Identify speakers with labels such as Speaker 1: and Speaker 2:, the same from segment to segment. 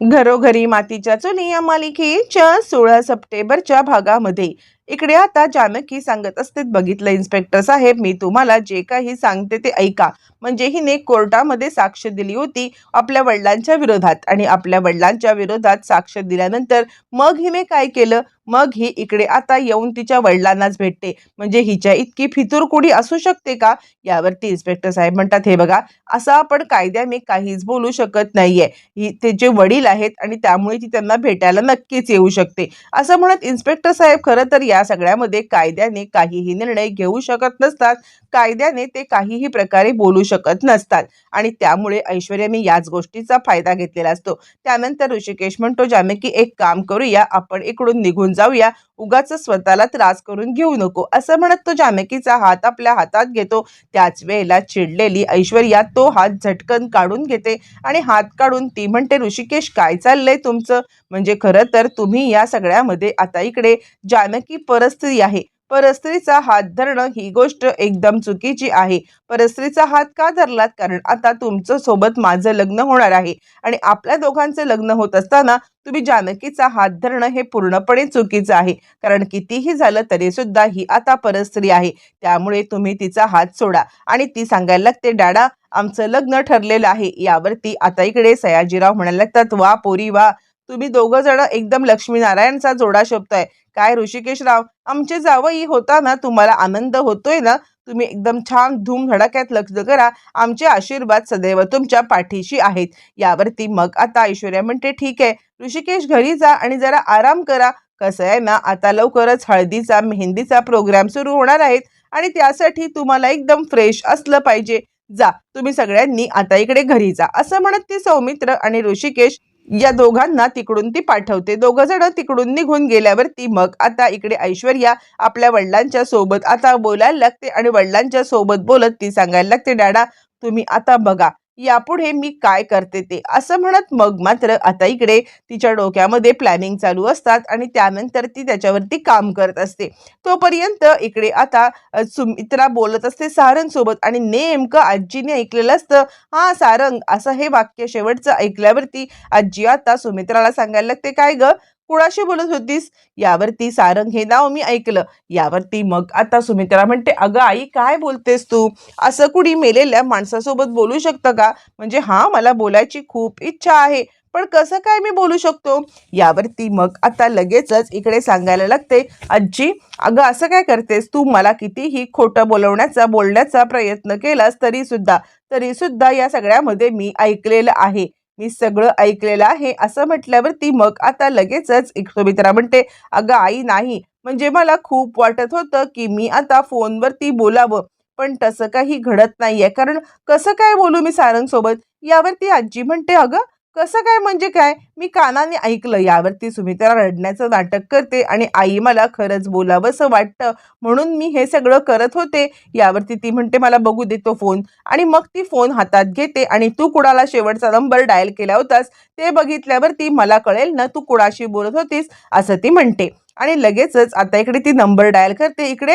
Speaker 1: घरोघरी मातीच्या चुली या मालिकेच्या सोळा सप्टेंबरच्या भागामध्ये. इकडे आता जानकी सांगत असते बघितलं इन्स्पेक्टर साहेब मी तुम्हाला जे काही सांगते ते ऐका. म्हणजे हिने कोर्टामध्ये साक्ष दिली होती आपल्या वडिलांच्या विरोधात आणि आपल्या वडिलांच्या विरोधात साक्ष दिल्यानंतर मग हिने काय केलं? मग ही इकडे आता येऊन तिच्या वडिलांनाच भेटते. म्हणजे हिच्या इतकी फितूर कुणी असू शकते का? यावरती इन्स्पेक्टर साहेब म्हणतात हे बघा असं आपण कायद्याने काहीच बोलू शकत नाहीये. ही ते जे वडील आहेत आणि त्यामुळे ती त्यांना भेटायला नक्कीच येऊ शकते. असं म्हणत इन्स्पेक्टर साहेब खरं तर या सगळ्यामध्ये कायद्याने काहीही निर्णय घेऊ शकत नसतात. कायद्याने ते काहीही प्रकारे बोलू शकत नसतात. आणि त्यामुळे ऐश्वर्याने याच गोष्टीचा फायदा घेतलेला असतो. त्यानंतर ऋषिकेश म्हणतो जानकी एक काम करूया आपण इकडून निघून जाऊया. उगाच स्वतःला त्रास करून घेऊ नको. असं म्हणत तो जानकीचा हात आपल्या हातात घेतो. त्याच वेळेला चिडलेली ऐश्वर्या तो हात झटकन काढून घेते आणि हात काढून ती म्हणते ऋषिकेश काय चाललंय तुमचं? म्हणजे खरं तर तुम्ही या सगळ्यामध्ये आता इकडे जानकी परस्त्री आहे. परस्त्रीचा हात धरणं ही गोष्ट एकदम चुकीची आहे. परस्त्रीचा हात का धरलात? कारण आता तुमचं सोबत माझं लग्न होणार आहे. आणि आपल्या दोघांचं लग्न होत असताना तुम्ही जानकीचा हात धरणं हे पूर्णपणे चुकीचं आहे. कारण कितीही झालं तरी सुद्धा ही आता परस्त्री आहे. त्यामुळे तुम्ही तिचा हात सोडा. आणि ती सांगायला लागते डॅडा आमचं लग्न ठरलेलं आहे. यावरती आता इकडे सयाजीराव म्हणायला लागतात वा पोरी वा. तुम्ही दोघं जण एकदम लक्ष्मीनारायणचा जोडा शोभताय. काय ऋषिकेश राव आमचे जावई होताना तुम्हाला आनंद होतोय ना? तुम्ही एकदम छान धूम धडाक्यात लक्ष करा. आमचे आशीर्वाद सदैव तुमच्या पाठीशी आहेत. यावरती मग आता ऐश्वर्या म्हणते ठीक आहे. ऋषिकेश घरी जा आणि जरा आराम करा. कसं आहे ना आता लवकरच हळदीचा मेहंदीचा प्रोग्राम सुरू होणार आहेत आणि त्यासाठी तुम्हाला एकदम फ्रेश असलं पाहिजे. जा तुम्ही सगळ्यांनी आता इकडे घरी जा. असं म्हणत ते सौमित्र आणि ऋषिकेश या दोघांना तिकडून ती पाठवते. दोघ जण तिकडून निघून गेल्यावरती मग आता इकडे ऐश्वर्या आपल्या वडिलांच्या सोबत आता बोलायला लागते आणि वडिलांच्या सोबत बोलत ती सांगायला लागते डॅडा तुम्ही आता बघा यापुढे मी काय करते ते? असं म्हणत मग मात्र आता इकडे तिच्या डोक्यामध्ये प्लॅनिंग चालू असतात आणि त्यानंतर ती त्याच्यावरती काम करत असते. तोपर्यंत इकडे आता सुमित्रा बोलत असते सारंग सोबत आणि नेमकं आजीने ऐकलेलं असतं हा सारंग असं हे वाक्य शेवटचं ऐकल्यावरती आजी आता सुमित्राला सांगायला लागते काय ग? कुणाशी बोलत होतीस? यावरती सारंग हे नाव मी ऐकलं. यावरती मग आता सुमित्रा म्हणते अगं आई काय बोलतेस तू? असं कुणी मेलेल्या माणसासोबत बोलू शकतं का? म्हणजे हा मला बोलायची खूप इच्छा आहे. पण कसं काय मी बोलू शकतो? यावरती मग आता लगेचच इकडे सांगायला लागते आजी अगं असं काय करतेस? तू मला कितीही खोटं बोलवण्याचा बोलण्याचा प्रयत्न केलास तरी सुद्धा तरी सुद्धा या सगळ्यामध्ये मी ऐकलेलं आहे. मी सगळं ऐकलेलं आहे. असं म्हटल्यावरती मग आता लगेचच एक सुमित्रा म्हणते अगं आई नाही. म्हणजे मला खूप वाटत होतं की मी आता फोनवरती बोलावं पण तसं काही घडत नाहीये. कारण कसं काय बोलू मी सारंगसोबत? यावरती आजी म्हणते अगं कसं काय म्हणजे काय? मी कानाने ऐकलं. यावरती सुमित्रा रडण्याचं नाटक करते आणि आई मला खरंच बोलावंसं वाटतं. म्हणून मी हे सगळं करत होते. यावरती ती म्हणते मला बघू दे तो फोन. आणि मग ती फोन हातात घेते आणि तू कुणाला शेवटचा नंबर डायल केला होतास? ते बघितल्यावरती मला कळेल ना तू कुणाशी बोलत होतीस? असं ती म्हणते. आणि लगेचच आता इकडे ती नंबर डायल करते. इकडे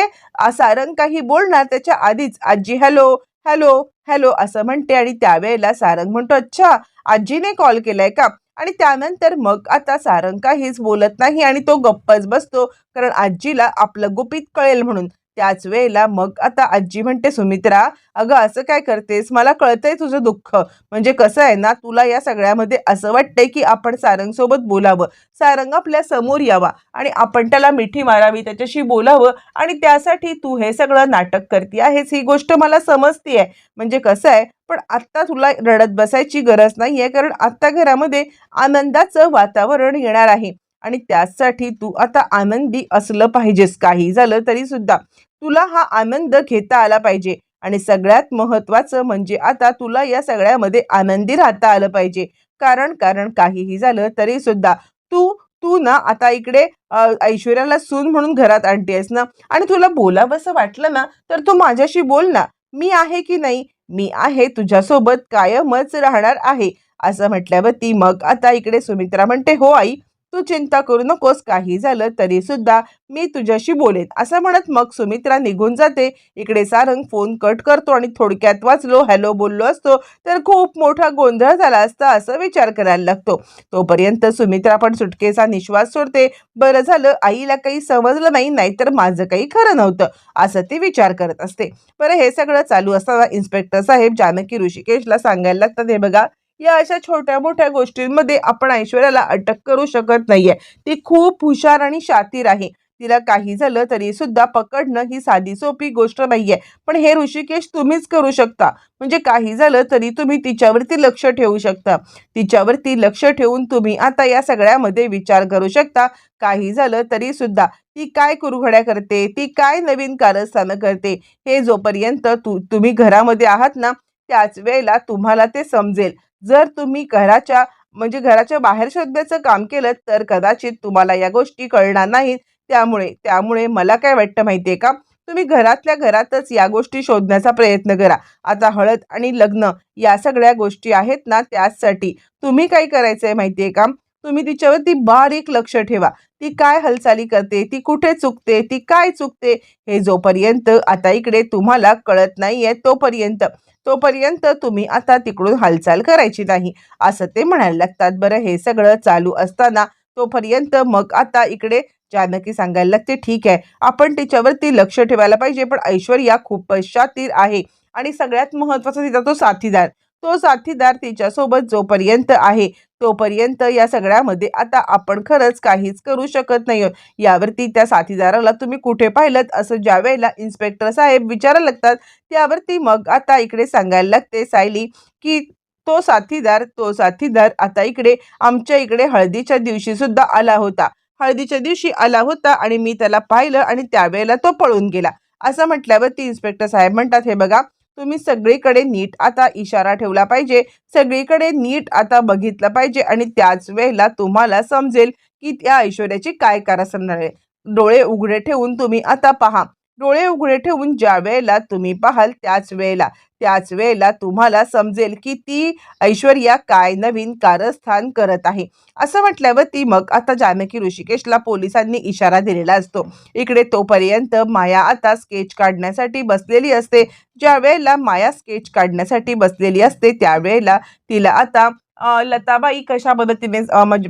Speaker 1: सारंग काही बोलणार? त्याच्या आधीच. आजी हॅलो. हॅलो हॅलो असं म्हणते आणि त्यावेळेला सारंग म्हणतो अच्छा आजीने कॉल केलाय का? आणि त्यानंतर मग आता सारंग काहीच बोलत नाही आणि तो गप्पच बसतो कारण आजीला आपलं गुपित कळेल म्हणून. त्याच वेळेला मग आता आजी म्हणते सुमित्रा अगं असं काय करतेस? मला कळतंय तुझं दुःख. म्हणजे कसं आहे ना तुला या सगळ्यामध्ये असं वाटतंय की आपण सारंगसोबत बोलावं. सारंग आपल्यासमोर यावा आणि आपण त्याला मिठी मारावी त्याच्याशी बोलावं आणि त्यासाठी तू हे सगळं नाटक करते आहेस. ही गोष्ट मला समजते म्हणजे कसं आहे पण आत्ता तुला रडत बसायची गरज नाही आहे कारण आत्ता घरामध्ये आनंदाचं वातावरण येणार आहे. आणि त्यासाठी तू आता आनंदी असलं पाहिजेस. काही झालं तरी सुद्धा. तुला हा आनंद घेता आला पाहिजे. आणि सगळ्यात महत्त्वाचं म्हणजे आता तुला या सगळ्यामध्ये आनंदी राहता आलं पाहिजे. कारण कारण काहीही झालं तरी सुद्धा तू तू ना आता इकडे ऐश्वर्याला सून म्हणून घरात आणतेस ना? आणि तुला बोलावंसं वाटलं ना तर तू माझ्याशी बोल ना. मी आहे की नाही? मी आहे तुझ्यासोबत कायमच राहणार आहे. असं म्हटल्यावर ती मग आता इकडे सुमित्रा म्हणते हो आई तू चिंता करू नकोस काही झालं तरी सुद्धा मी तुझ्याशी बोलेन. असं म्हणत मग सुमित्रा निघून जाते. इकडे सारंग फोन कट करतो आणि थोडक्यात वाचलो हॅलो बोललो असतो तर खूप मोठा गोंधळ झाला असता असं विचार करायला लागतो. तोपर्यंत सुमित्रा पण सुटकेचा निश्वास सोडते. बरं झालं आईला काही समजलं नाही नाहीतर माझं काही खरं नव्हतं असं ती विचार करत असते. बरं हे सगळं चालू असताना इन्स्पेक्टर साहेब जानकी ऋषिकेशला सांगायला लागतात हे बघा या अशा छोट्या मोठ्या गोष्टींमध्ये आपण ऐश्वर्याला अटक करू शकत नाहीये. ती खूप हुशार आणि शातीर आहे. तिला काही झालं तरी सुद्धा पकडणं ही साधी सोपी गोष्ट नाहीये. पण हे ऋषिकेश तुम्हीच करू शकता. म्हणजे काही झालं तरी तुम्ही तिच्यावरती लक्ष ठेवू शकता. तिच्यावरती लक्ष ठेवून तुम्ही आता या सगळ्यामध्ये विचार करू शकता. काही झालं तरी सुद्धा ती काय कुरघड्या करते? ती काय नवीन कारस्थानं करते? हे जोपर्यंत तू तुम्ही घरामध्ये आहात ना त्याच वेळेला तुम्हाला ते समजेल. जर तुम्ही घराच्या म्हणजे घराच्या बाहेर शोधण्याचं काम केलं तर कदाचित तुम्हाला या गोष्टी कळणार नाहीत. त्यामुळे त्यामुळे मला काय वाटतं माहिती आहे का? तुम्ही घरातल्या घरातच या गोष्टी शोधण्याचा प्रयत्न करा. आता हळद आणि लग्न या सगळ्या गोष्टी आहेत ना त्याचसाठी तुम्ही काय करायचं आहे माहिती आहे का? तुम्ही तिच्यावरती बारीक लक्ष ठेवा. ती काय हालचाली करते? ती कुठे चुकते? ती काय चुकते? हे जोपर्यंत आता इकडे तुम्हाला कळत नाहीये तोपर्यंत. तोपर्यंत तुम्ही आता तिकडून हालचाल करायची नाही. असं ते म्हणायला लागतात बरं. हे सगळं चालू असताना तोपर्यंत मग आता इकडे जानकी सांगायला लागते ठीक आहे. आपण तिच्यावरती लक्ष ठेवायला पाहिजे पण ऐश्वर्या खूप पश्चातील आहे आणि सगळ्यात महत्त्वाचा तिचा तो साथीदार. तो साथीदार तिच्यासोबत जोपर्यंत आहे तोपर्यंत या सगळ्यामध्ये आता आपण खरंच काहीच करू शकत नाही यावरती त्या साथीदाराला तुम्ही कुठे पाहिलं असं ज्या वेळेला इन्स्पेक्टर साहेब विचारायला लागतात त्यावरती मग आता इकडे सांगायला लागते सायली की तो साथीदार तो साथीदार आता इकडे आमच्या इकडे हळदीच्या दिवशी सुद्धा आला होता. हळदीच्या दिवशी आला होता आणि मी त्याला पाहिलं आणि त्यावेळेला तो पळून गेला. असं म्हटल्यावर ती इन्स्पेक्टर साहेब म्हणतात हे बघा तुम्ही सगळीकडे नीट आता इशारा ठेवला पाहिजे. सगळीकडे नीट आता बघितलं पाहिजे आणि त्याच वेळेला तुम्हाला समजेल की त्या ऐश्वर्याची काय कारस्थान आहे. डोळे उघडे ठेवून तुम्ही आता पहा. डोळे उघडे ठेवून ज्या वेळेला तुम्ही पाहाल त्याच वेळेला त्याच वेळेला तुम्हाला समजेल की ती ऐश्वर्या काय नवीन कारस्थान करत आहे. असं म्हटल्यावर ती मग आता जानकी ऋषिकेशला पोलिसांनी इशारा दिलेला असतो. इकडे तोपर्यंत माया आता स्केच काढण्यासाठी बसलेली असते. ज्या वेळेला माया स्केच काढण्यासाठी बसलेली असते त्यावेळेला तिला आता लताबाई कशा पद्धतीने म्हणजे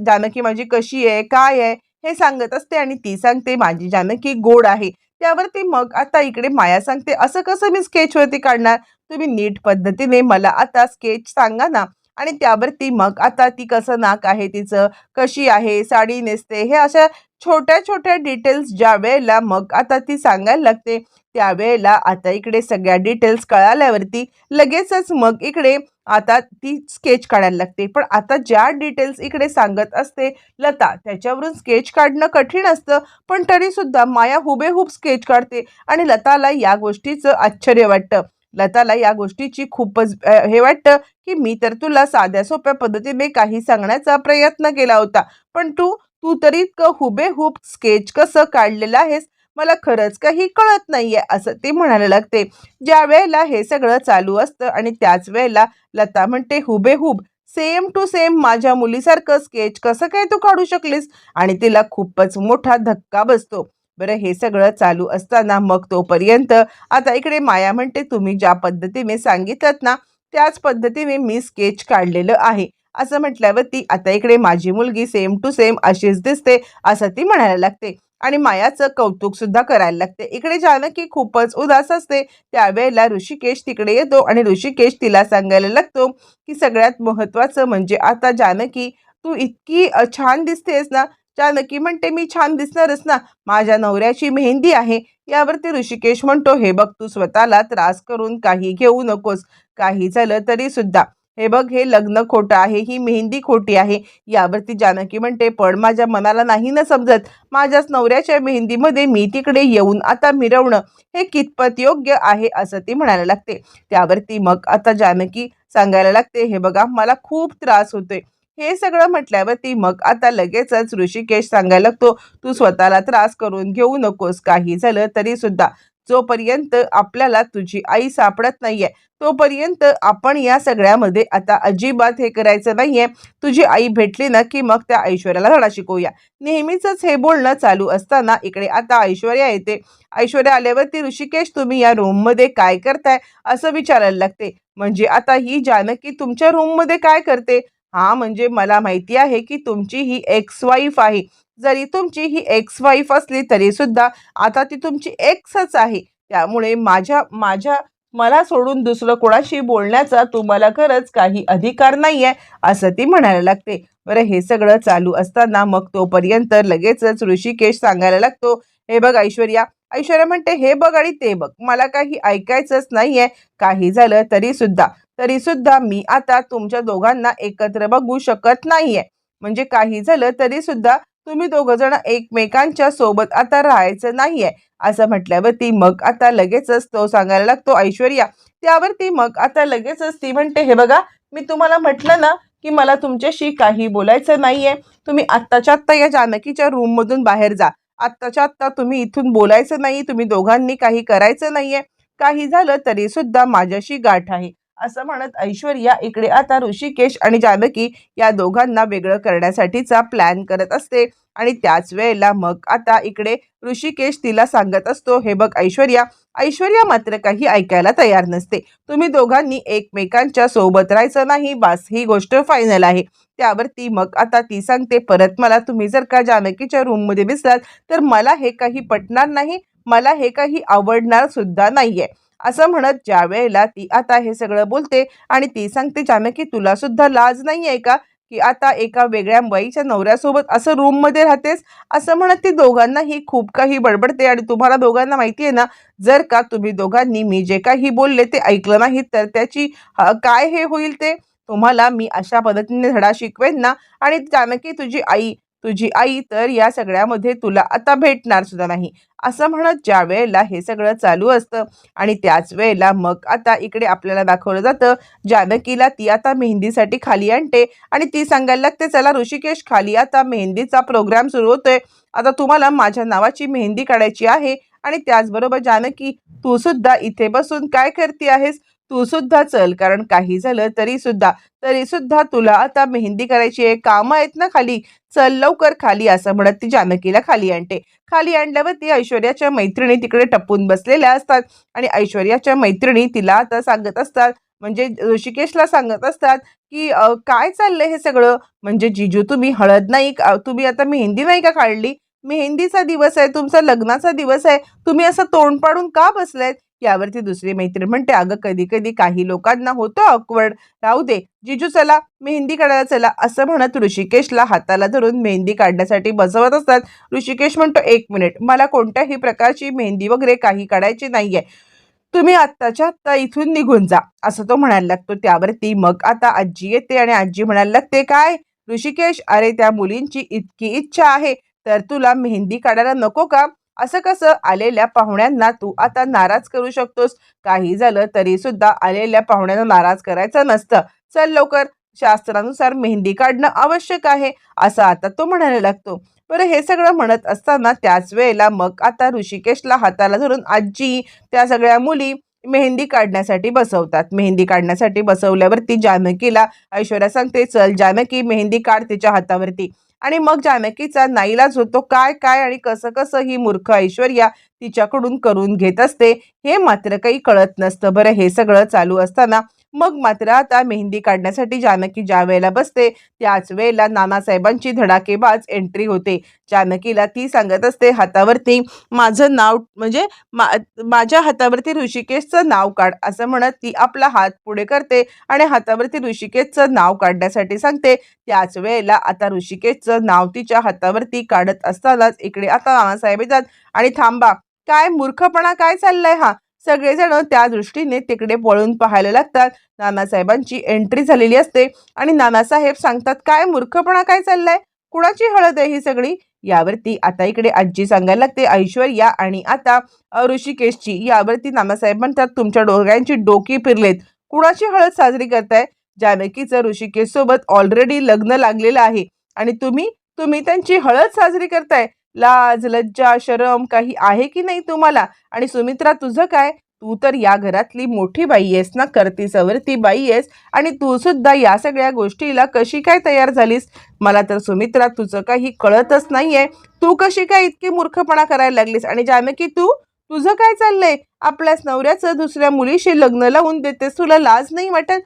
Speaker 1: जानकी माझी कशी आहे काय आहे हे सांगत असते आणि ती सांगते माझी जानकी गोड आहे. त्यावरती मग आता इकडे माया सांगते असं कसं मी स्केचवरती काढणार? तुम्ही नीट पद्धतीने मला आता स्केच सांगा ना. आणि त्यावरती मग आता ती कसं नाक आहे तिचं कशी आहे साडी नेसते हे अशा छोट्या छोट्या डिटेल्स ज्या वेळेला मग आता ती सांगायला लागते त्यावेळेला आता इकडे सगळ्या डिटेल्स कळाल्यावरती लगेचच मग इकडे आता ती स्केच काढायला लागते. पण आता ज्या डिटेल्स इकडे सांगत असते लता त्याच्यावरून स्केच काढणं कठीण असतं पण तरी सुद्धा माया हुबेहूब स्केच काढते आणि लताला या गोष्टीचं आश्चर्य वाटतं. लताला या गोष्टीची खूपच हे वाटतं की मी तर तुला साध्या सोप्या पद्धतीने काही सांगण्याचा प्रयत्न केला होता. पण तू तू तरी इतकं हुबेहूब स्केच कसं काढलेलं आहेस मला खरंच काही कळत नाहीये असं ती म्हणायला लागते. ज्या वेळेला हे सगळं चालू असतं आणि त्याच वेळेला लता म्हणते हुबेहूब सेम टू सेम माझ्या मुलीसारखं स्केच कसं काय तू काढू शकलीस? आणि तिला खूपच मोठा धक्का बसतो. बरं हे सगळं चालू असताना मग तोपर्यंत आता इकडे माया म्हणते तुम्ही ज्या पद्धतीने सांगितलं ना त्याच पद्धतीने मी स्केच काढलेलं आहे. असं म्हटल्यावर ती आता इकडे माझी मुलगी सेम टू सेम अशीच दिसते असं ती म्हणायला लागते. आणि मायाचं कौतुक सुद्धा करायला लागते. इकडे जानकी खूपच उदास असते. त्यावेळेला ऋषिकेश तिकडे येतो आणि ऋषिकेश तिला सांगायला लागतो की सगळ्यात महत्त्वाचं म्हणजे आता जानकी तू इतकी छान दिसतेस ना. जानकी म्हणते मी छान दिसणारच ना. माझ्या नवऱ्याची मेहंदी आहे. यावरती ऋषिकेश म्हणतो हे बघ तू स्वतःला त्रास करून काही घेऊ नकोस. काही झालं तरी सुद्धा. हे बघ हे लग्न खोटं आहे ही मेहंदी खोटी आहे. यावरती जानकी म्हणते पण माझ्या मनाला नाही ना समजत. माझ्याच नवऱ्याच्या मेहंदीमध्ये मी तिकडे येऊन आता मिरवणं हे कितपत योग्य आहे? असं ती म्हणायला लागते. त्यावरती मग आता जानकी सांगायला लागते हे बघा मला खूप त्रास होतोय. हे सगळं म्हटल्यावरती मग आता लगेचच ऋषिकेश सांगायला लागतो तू स्वतःला त्रास करून घेऊ नकोस. काही झालं तरी सुद्धा जोपर्यंत आपल्याला तुझी आई सापडत नाहीये तोपर्यंत आपण या सगळ्यामध्ये आता अजिबात हे करायचं नाहीये. तुझी आई भेटली ना की मग त्या ऐश्वर्याला धडा शिकवूया. नेहमीच हे बोलणं चालू असताना इकडे आता ऐश्वर्या येते. ऐश्वर्या आल्यावरती ऋषिकेश तुम्ही या रूममध्ये काय करताय? असं विचारायला लागते. म्हणजे आता ही जानकी तुमच्या रूममध्ये काय करते? हा म्हणजे मला माहिती आहे की तुमची ही एक्स वाईफ आहे. जरी तुमची ही एक्स वाईफ असली तरी सुद्धा आता ती तुमची एक्सच आहे. त्यामुळे माझ्या माझ्या मला सोडून दुसरं कोणाशी बोलण्याचा तुम्हाला खरंच काही अधिकार नाहीये असं ती म्हणायला लागते. बरं हे सगळं चालू असताना मग तोपर्यंत लगेचच ऋषिकेश सांगायला लागतो हे बघ ऐश्वर्या ऐश्वर्या म्हणते हे बघ आणि ते बघ मला काही ऐकायचंच नाहीये. काही झालं तरी सुद्धा तरी सुद्धा मी आता तुमच्या दोघांना एकत्र बघू शकत नाहीये. म्हणजे काही झालं तरी सुद्धा तुम्ही दोघं जण एकमेकांच्या सोबत आता राहायचं नाहीये. असं म्हटल्यावरती मग आता लगेचच तो सांगायला लागतो ऐश्वर्या त्यावरती मग आता लगेचच ती म्हणते हे बघा मी तुम्हाला म्हटलं ना की मला तुमच्याशी काही बोलायचं नाहीये. तुम्ही आत्ताच्या आत्ता या जानकीच्या रूममधून बाहेर जा. आत्ताच्या आत्ता तुम्ही इथून बोलायचं नाही तुम्ही दोघांनी काही करायचं नाहीये. काही झालं तरी सुद्धा माझ्याशी गाठ आहे. असं म्हणत ऐश्वर्या इकडे आता ऋषिकेश आणि जानकी या दोघांना वेगळं करण्यासाठीचा प्लॅन करत असते. आणि त्याच वेळेला मग आता इकडे ऋषिकेश तिला सांगत असतो हे बघ ऐश्वर्या ऐश्वर्या मात्र काही ऐकायला तयार नसते. तुम्ही दोघांनी एकमेकांच्या सोबत राहायचं नाही बास ही गोष्ट फायनल आहे. त्यावरती मग आता ती सांगते परत मला तुम्ही जर का जानकीच्या रूममध्ये दिसलात तर मला हे काही पटणार नाही मला हे काही आवडणार सुद्धा नाहीये. असं म्हणत ज्या वेळेला ती आता हे सगळं बोलते आणि ती सांगते जानकी तुला सुद्धा लाज नाही आहे का? की आता एका वेगळ्या बाईच्या नवऱ्यासोबत असं रूममध्ये राहतेस? असं म्हणत ती दोघांनाही खूप काही बडबडते आणि तुम्हाला दोघांना माहिती आहे ना जर का तुम्ही दोघांनी मी जे काही बोलले ते ऐकलं नाही तर त्याची काय हे होईल ते? तुम्हाला मी अशा पद्धतीने धडा शिकवेन ना? आणि जानकी तुझी आई तुझी आई तर या सगळ्यामध्ये तुला आता भेटणार सुद्धा नाही. असं म्हणत ज्या वेळेला हे सगळं चालू असतं आणि त्याच वेळेला मग आता इकडे आपल्याला दाखवलं जातं जानकीला ती आता मेहंदीसाठी खाली आणते आणि ती सांगायला लागते चला ऋषिकेश खाली आता मेहंदीचा प्रोग्राम सुरू होतोय. आता तुम्हाला माझ्या नावाची मेहंदी काढायची आहे आणि त्याचबरोबर जानकी तू सुद्धा इथे बसून काय करते आहेस? तू सुद्धा चल कारण काही झालं तरी सुद्धा तरी सुद्धा तुला आता मेहंदी करायची आहे कामं आहेत ना खाली चल लवकर खाली असं म्हणत ती जानकीला खाली आणते. खाली आणल्यावर ती ऐश्वर्याच्या मैत्रिणी तिकडे टपून बसलेल्या असतात आणि ऐश्वर्याच्या मैत्रिणी तिला आता सांगत असतात म्हणजे ऋषिकेशला सांगत असतात की काय चाललंय हे सगळं? म्हणजे जिजू तुम्ही हळद नाही तुम्ही आता मेहंदी नाही का काढली? मेहंदीचा दिवस आहे तुमचा लग्नाचा दिवस आहे तुम्ही असं तोंड पाडून का बसलायत यावरती दुसरी मैत्रीण म्हणते अगं कधी कधी काही लोकांना होतं ऑकवर्ड राहू दे. जिजू चला. मेहंदी काढायला चला. असं म्हणत ऋषिकेशला हाताला धरून मेहंदी काढण्यासाठी बसवत असतात. ऋषिकेश म्हणतो एक मिनिट. मला कोणत्याही प्रकारची मेहंदी वगैरे काही काढायची नाहीये. तुम्ही आत्ताच्या आत्ता इथून निघून जा. असं तो म्हणायला लागतो. त्यावरती मग आता आजी येते आणि आजी म्हणायला लागते काय? ऋषिकेश? अरे त्या मुलींची इतकी इच्छा आहे. तर तुला मेहंदी काढायला नको का? असं कसं आलेल्या पाहुण्यांना तू आता नाराज करू शकतोस? काही झालं तरी सुद्धा आलेल्या पाहुण्यांना नाराज करायचं नसतं. चल लवकर शास्त्रानुसार मेहंदी काढणं आवश्यक आहे असं आता तो म्हणायला लागतो. बरं हे सगळं म्हणत असताना त्याच वेळेला मग आता ऋषिकेशला हाताला धरून आजी त्या सगळ्या मुली मेहंदी काढण्यासाठी बसवतात. मेहंदी काढण्यासाठी बसवल्यावरती जानकीला ऐश्वर्या सांगते चल जानकी मेहंदी काढ तिच्या हातावरती. आणि मग जानकीचा नाईलाज होतो. काय काय आणि कसं कसं ही मूर्ख ऐश्वर्या तिच्याकडून करून घेत असते. हे मात्र काही कळत नसतं. बरं हे सगळं चालू असताना मग मात्र आता मेहंदी काढण्यासाठी जानकी ज्या वेळेला बसते त्याच वेळेला नानासाहेबांची धडाकेबाज एंट्री होते. जानकीला ती सांगत असते हातावरती माझं नाव म्हणजे मा माझ्या हातावरती ऋषिकेशचं नाव काढ असं म्हणत ती आपला हात पुढे करते आणि हातावरती ऋषिकेशचं नाव काढण्यासाठी सांगते. त्याच वेळेला आता ऋषिकेशचं नाव तिच्या हातावरती काढत असतानाच इकडे आता नानासाहेब येतात. आणि थांबा. काय मूर्खपणा काय चाललाय हा? सगळेजण त्या दृष्टीने तिकडे पळून पाहायला लागतात. नानासाहेबांची एंट्री झालेली असते. आणि नानासाहेब सांगतात काय मूर्खपणा काय चाललाय? कुणाची हळद आहे ही सगळी? यावरती आता इकडे आजी सांगायला लागते ऐश्वर्या आणि आता ऋषिकेशची. यावरती नानासाहेब म्हणतात तुमच्या डोळ्यांची डोकी फिरलेत. कुणाची हळद साजरी करताय? जानकीचं ऋषिकेश सोबत ऑलरेडी लग्न लागलेलं आहे. आणि तुम्ही? तुम्ही त्यांची हळद साजरी करताय. लाज लज्जा शरम काही आहे की नाही तुम्हाला? आणि सुमित्रा तुझं काय? तू तर या घरातली मोठी बाई आहेस ना करती सवरती बाई आहेस. आणि तू सुद्धा या सगळ्या गोष्टीला कशी काय तयार झालीस? मला तर सुमित्रा तुझं काही कळतच नाहीये. तू कशी काय इतकी मूर्खपणा करायला लागलीस? आणि जानकी तू? तुझं काय चाललंय? आपल्याच नवऱ्याचं दुसऱ्या मुलीशी लग्न लावून देतेस तुला लाज नाही वाटत?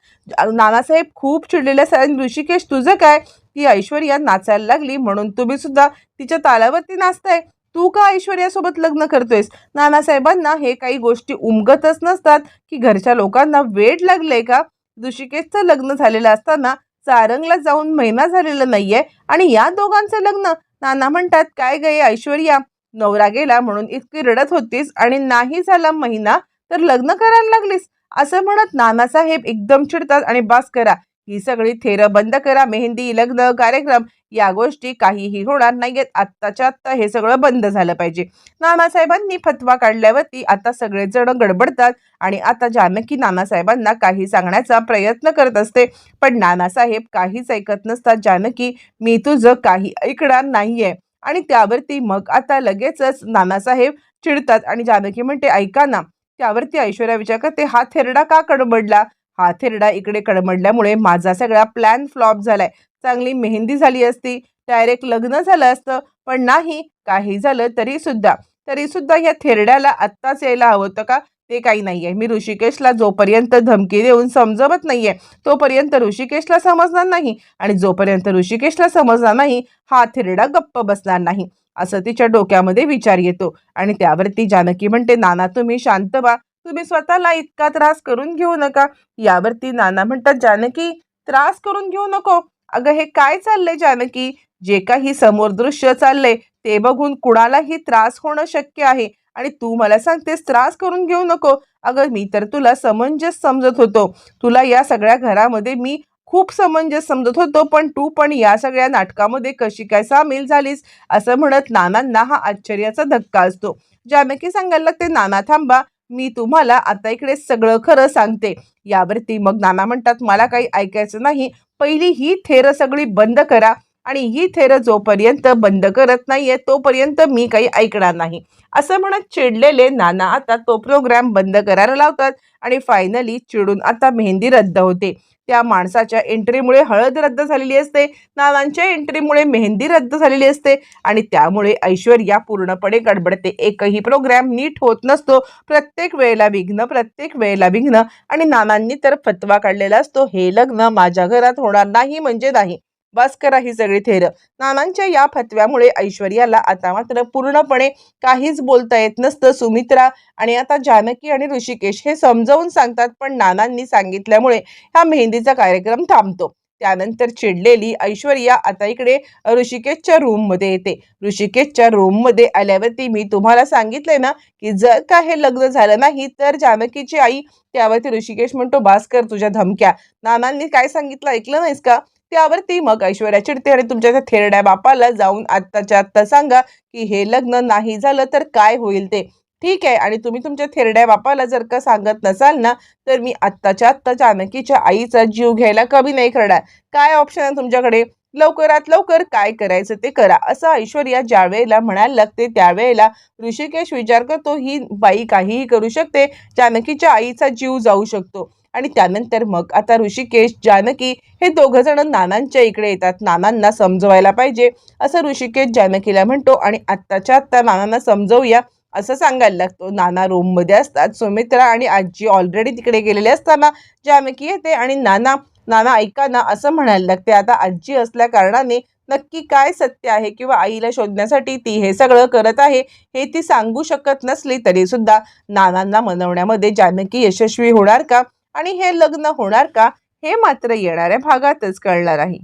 Speaker 1: नानासाहेब खूप चिडलेले ऋषिकेश तुझं काय? ती ऐश्वर्या नाचायला लागली म्हणून तुम्ही सुद्धा तिच्या तालावरती नाचताय. तू का ऐश्वर्यासोबत लग्न करतोयस? नानासाहेबांना हे काही गोष्टी उमगतच नसतात की घरच्या लोकांना वेड लागले का? ऋषिकेशचं लग्न झालेलं असताना सारंगला जाऊन महिना झालेला नाहीये आणि या दोघांचं लग्न? नाना म्हणतात काय गे ऐश्वर्या? नवरा गेला म्हणून इतकी रडत होतीस आणि नाही झाला महिना तर लग्न करायला लागलीस. असं म्हणत नानासाहेब एकदम चिडतात आणि बास करा ही सगळी थेरं बंद करा मेहंदी लग्न कार्यक्रम या गोष्टी काहीही होणार नाहीयेत. आत्ताच्या आत्ता हे सगळं बंद झालं पाहिजे. नानासाहेबांनी फतवा काढल्यावरती आता सगळेजण गडबडतात आणि आता जानकी नानासाहेबांना काही सांगण्याचा प्रयत्न करत असते. पण नानासाहेब काहीच ऐकत नसतात. जानकी मी तुझं काही ऐकणार नाहीये. आणि त्यावरती मग आता लगेचच नानासाहेब चिडतात आणि जानकी म्हणते ऐका ना त्यावरती ऐश्वर्या विचार करते हा थेरडा का कडबडला? हा थेरडा इकडे कडमडल्यामुळे माझा सगळा प्लॅन फ्लॉप झालाय. चांगली मेहंदी झाली असती डायरेक्ट लग्न झालं असतं पण नाही काही झालं तरी सुद्धा. तरी सुद्धा या थेरड्याला आत्ताच यायला हवं होतं का? ते काही नाही आहे मी ऋषिकेशला जोपर्यंत धमकी देऊन समजवत नाही आहे तोपर्यंत ऋषिकेशला समजणार नाही आणि जोपर्यंत ऋषिकेशला समजणार नाही हा थिरडा गप्प बसणार नाही असं तिच्या डोक्यामध्ये विचार येतो. आणि त्यावरती जानकी म्हणते नाना तुम्ही शांत व्हा. तुम्ही स्वतःला इतका त्रास करून घेऊ नका. यावरती नाना म्हणतात जानकी त्रास करून घेऊ नको. अगं हे काय चाललंय जानकी? जे काही समोर दृश्य चाललंय ते बघून कुणालाही त्रास होणं शक्य आहे. आणि तू मला सांगतेस त्रास करून घेऊ नको. अगं मी तर तुला समंजस समजत होतो. तुला या सगळ्या घरामध्ये मी खूप समंजस समजत होतो पण तू पण या सगळ्या नाटकामध्ये कशी काय सामील झालीस? असं म्हणत नानांना हा आश्चर्याचा धक्का असतो. जानकी सांगायला लागते नाना थांबा. मी तुम्हाला आता इकडे सगळं खरं सांगते. यावरती मग नाना म्हणतात मला काही ऐकायचं नाही. पहिली ही थेरं सगळी बंद करा. आणि ही थेरं जोपर्यंत बंद करत नाहीये तोपर्यंत मी काही ऐकणार नाही. असं म्हणत चिडलेले नाना आता तो प्रोग्राम बंद करायला लावतात आणि फायनली चिडून आता मेहंदी रद्द होते. त्या माणसाच्या एंट्रीमुळे हळद रद्द झालेली असते नानांच्या एंट्रीमुळे मेहंदी रद्द झालेली असते आणि त्यामुळे ऐश्वर्या पूर्णपणे गडबडते. एकही प्रोग्राम नीट होत नसतो. प्रत्येक वेळेला विघ्न प्रत्येक वेळेला विघ्न आणि नानांनी तर फतवा काढलेला असतो हे लग्न माझ्या घरात होणार नाही म्हणजे नाही. बस करा ही सगळी थेर. नानांच्या या फतव्यामुळे ऐश्वर्याला आता मात्र पूर्णपणे काहीच बोलता येत नसतं. सुमित्रा आणि आता जानकी आणि ऋषिकेश हे समजावून सांगतात पण नानांनी सांगितल्यामुळे हा मेहंदीचा कार्यक्रम थांबतो. त्यानंतर चिडलेली ऐश्वर्या आता इकडे ऋषिकेशच्या रूममध्ये येते. ऋषिकेशच्या रूममध्ये आल्यावरती मी तुम्हाला सांगितलंय ना की जर का हे लग्न झालं नाही तर जानकीची आई त्यावरती ऋषिकेश म्हणतो भास्कर तुझ्या धमक्या. नानांनी काय सांगितलं ऐकलं नाहीस का? त्यावरती मग ऐश्वर्या चिडते आणि तुमच्या त्या थेरड्या बापाला जाऊन आत्ताच्या आत्ता सांगा की हे लग्न नाही झालं तर काय होईल ते? ठीक आहे. आणि तुम्ही तुमच्या थेरड्या बापाला जर का सांगत नसाल ना तर मी आत्ताच्या आत्ता जानकीच्या आईचा जीव घ्यायला कमी नाही करणार. काय ऑप्शन आहे तुमच्याकडे? लवकरात लवकर काय करायचं ते करा. असं ऐश्वर्या ज्या वेळेला म्हणायला लागते त्यावेळेला ऋषिकेश विचार करतो ही बाई काहीही करू शकते जानकीच्या आईचा जीव जाऊ शकतो. आणि त्यानंतर मग आता ऋषिकेश जानकी हे दोघं जण नानांच्या इकडे येतात. नानांना समजवायला पाहिजे. असं ऋषिकेश जानकीला म्हणतो आणि आत्ताच्या आत्ता नानांना समजवूया. असं सांगायला लागतो. नाना रूममध्ये असतात. सुमित्रा आणि आजी ऑलरेडी तिकडे गेलेले असताना जानकी येते आणि नाना नाना ऐका ना असं म्हणायला लागते. आता आजी असल्या कारणाने नक्की काय सत्य आहे किंवा आईला शोधण्यासाठी ती हे सगळं करत आहे हे ती सांगू शकत नसली तरी सुद्धा नानांना मनवण्यामध्ये जानकी यशस्वी होणार का आणि हे लग्न होणार का हे मात्र येणाऱ्या भागातच कळणार आहे.